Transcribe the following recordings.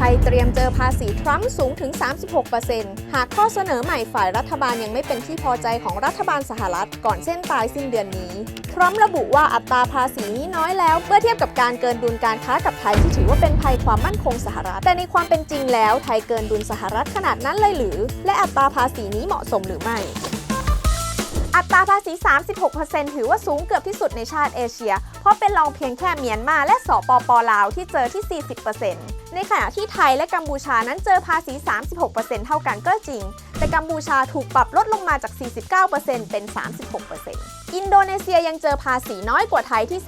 ไทยเตรียมเจอภาษีทรัมป์สูงถึง 36%หากข้อเสนอใหม่ฝ่ายรัฐบาลยังไม่เป็นที่พอใจของรัฐบาลสหรัฐก่อนเส้นตายสิ้นเดือนนี้ ทรัมป์ระบุว่าอัตราภาษีนี้น้อยแล้ว เมื่อเทียบกับการเกินดุลการค้ากับไทยที่ถือว่าเป็นภัยความมั่นคงสหรัฐ แต่ในความเป็นจริงแล้วไทยเกินดุลสหรัฐขนาดนั้นเลยหรือ และอัตราภาษีนี้เหมาะสมหรือไม่อัตราภาษี 36%ถือว่าสูงเกือบที่สุดในชาติเอเชีย เพราะเป็นรองเพียงแค่เมียนมาและสปปลาวที่เจอที่ 40% ในขณะที่ไทยและกัมพูชานั้นเจอภาษี 36%เท่ากันก็จริง แต่กัมพูชาถูกปรับลดลงมาจาก 49%เป็น 36%อินโดนีเซียยังเจอภาษีน้อยกว่าไทยที่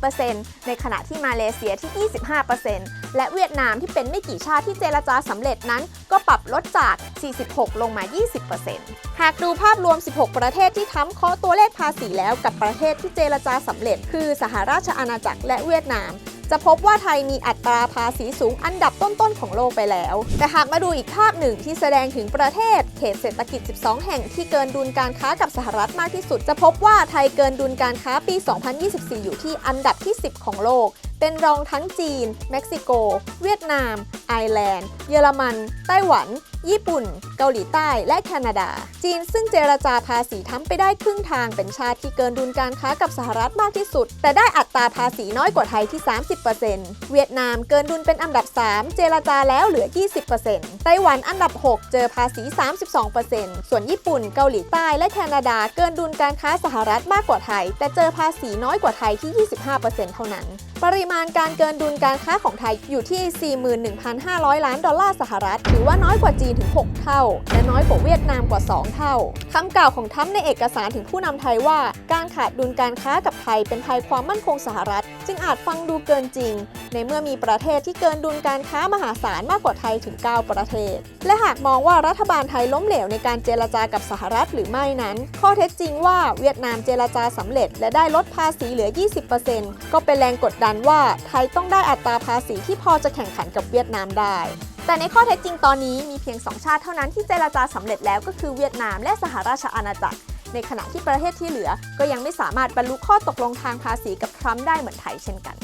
32%ในขณะที่มาเลเซียที่ 25%และเวียดนามที่เป็นไม่กี่ชาติที่เจรจาสำเร็จนั้น ก็ปรับลดจาก 46 ลงมา 20%หากดูภาพรวม 16 ประเทศที่ค้ำเคาะตัวเลขภาษีแล้วกับประเทศที่เจรจาสำเร็จ คือสหราชอาณาจักรและเวียดนาม จะพบว่าไทยมีอัตราภาษีสูงอันดับต้นๆของโลกไปแล้ว แต่หากมาดูอีกภาพหนึ่งที่แสดงถึงประเทศ เขตเศรษฐกิจ 12 แห่งที่เกินดุลการค้ากับสหรัฐมากที่สุด จะพบว่าไทยเกินดุลการค้าปี 2024 อยู่ที่อันดับที่ 10 ของโลก เป็นรองทั้งจีน เม็กซิโก เวียดนาม ไอร์แลนด์ เยอรมัน ไต้หวัน ญี่ปุ่น เกาหลีใต้ และแคนาดา จีนซึ่งเจรจาภาษีทั้งไปได้ครึ่งทางเป็นชาติที่เกินดุลการค้ากับสหรัฐมากที่สุด แต่ได้อัตราภาษีน้อยกว่าไทยที่ 30%เวียดนามเกินดุลเป็นอันดับ 3 เจรจาแล้วเหลือ 20%ไต้หวันอันดับ 6 เจอภาษี 32%ส่วนญี่ปุ่น เกาหลีใต้ และแคนาดาเกินดุลการค้าสหรัฐมากกว่าไทย แต่เจอภาษีน้อยกว่าไทยที่ 25%เท่านั้น ปริมาณการเกินดุลการค้าของไทยอยู่ที่ 41,000 1,500 ล้านดอลลาร์สหรัฐ ถือว่าน้อยกว่าจีนถึง 6 เท่า และน้อยกว่าเวียดนามกว่า 2 เท่าคำกล่าวของทรัมในเอกสารถึงผู้นำไทยว่า การขาดดุลการค้ากับไทยเป็นภัยความมั่นคงสหรัฐ จึงอาจฟังดูเกินจริง ในเมื่อมีประเทศที่เกินดุลการค้ามหาศาลมากกว่าไทยถึง 9 ประเทศ และหากมองว่ารัฐบาลไทยล้มเหลวในการเจรจากับสหรัฐหรือไม่นั้น ข้อเท็จจริงว่าเวียดนามเจรจาสำเร็จ และได้ลดภาษีเหลือ 20%ก็เป็นแรงกดดันว่าไทยต้องได้อัตราภาษีที่พอจะแข่งขันกับเวียดนามได้แต่ในข้อเท็จจริงตอนนี้มีเพียง 2 ชาติเท่านั้นที่เจรจาสำเร็จแล้วก็คือเวียดนามและสหราชอาณาจักร ในขณะที่ประเทศที่เหลือ ก็ยังไม่สามารถบรรลุข้อตกลงทางภาษีกับทรัมป์ได้เหมือนไทยเช่นกัน